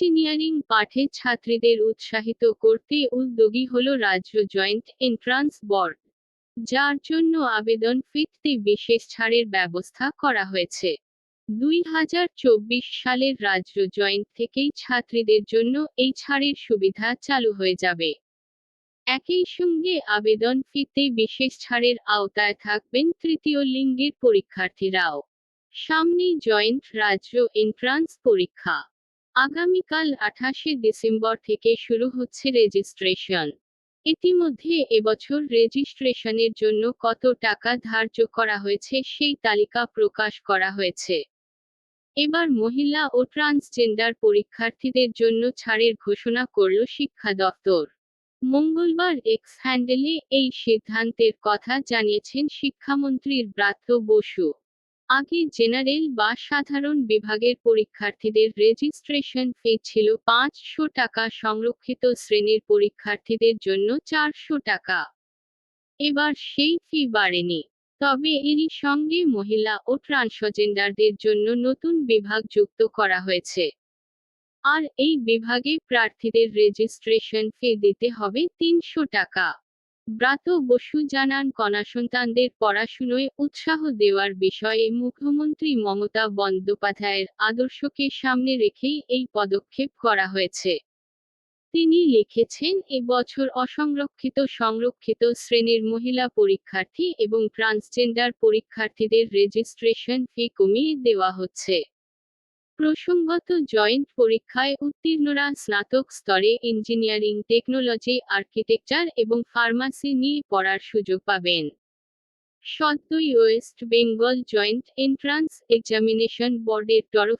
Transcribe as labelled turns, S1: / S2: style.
S1: Engineering পাঠে ছাত্রীদের উৎসাহিত করতে উদ্যোগী হল রাজ্য জয়েন্ট এন্ট্রান্স বোর্ড, যার জন্য আবেদন ফিতে বিশেষ ছাড়ের ব্যবস্থা করা হয়েছে। দুই হাজার চব্বিশ সালের রাজ্য জয়েন্ট থেকেই ছাত্রীদের জন্য এই ছাড়ের সুবিধা চালু হয়ে যাবে। একই সঙ্গে আবেদন ফিতে বিশেষ ছাড়ের আওতায় থাকবেন তৃতীয় লিঙ্গের পরীক্ষার্থীরাও। সামনেই জয়েন্ট রাজ্য এন্ট্রান্স পরীক্ষা। আগামীকাল আঠাশে ডিসেম্বর থেকে শুরু হচ্ছে রেজিস্ট্রেশন। ইতিমধ্যে এবছর রেজিস্ট্রেশনের জন্য কত টাকা ধার্য করা হয়েছে সেই তালিকা প্রকাশ করা হয়েছে। এবার মহিলা ও ট্রান্সজেন্ডার পরীক্ষার্থীদের জন্য ছাড়ের ঘোষণা করল শিক্ষা দপ্তর। মঙ্গলবার এক্স হ্যান্ডেলে এই সিদ্ধান্তের কথা জানিয়েছেন শিক্ষামন্ত্রীর ব্রাত্য বসু। আগে জেনারেল বা সাধারণ বিভাগের পরীক্ষার্থীদের রেজিস্ট্রেশন ফি ছিল পাঁচশো টাকা, সংরক্ষিত শ্রেণির পরীক্ষার্থীদের জন্য চারশো টাকা। এবার সেই ফি বাড়েনি। তবে এরই সঙ্গে মহিলা ও ট্রান্সজেন্ডারদের জন্য নতুন বিভাগ যুক্ত করা হয়েছে। আর এই বিভাগে প্রার্থীদের রেজিস্ট্রেশন ফি দিতে হবে তিনশো টাকা। ব্রাত বসু জানান কণা সন্তানদের পড়াশুনোয় উৎসাহ দেওয়ার বিষয়ে মুখ্যমন্ত্রী মমতা বন্দ্যোপাধ্যায়ের আদর্শকে সামনে রেখেই এই পদক্ষেপ করা হয়েছে। তিনি লিখেছেন, এবছর অসংরক্ষিত, সংরক্ষিত শ্রেণির মহিলা পরীক্ষার্থী এবং ট্রান্সজেন্ডার পরীক্ষার্থীদের রেজিস্ট্রেশন ফি কমিয়ে দেওয়া হচ্ছে। প্রসঙ্গত, জয়েন্ট পরীক্ষায় উত্তীর্ণরা স্নাতক স্তরে ইঞ্জিনিয়ারিং, টেকনোলজি, আর্কিটেকচার এবং ফার্মাসি নিয়ে পড়ার সুযোগ পাবেন। সদ্যই west Bengal joint entrance examination বোর্ডের তরফ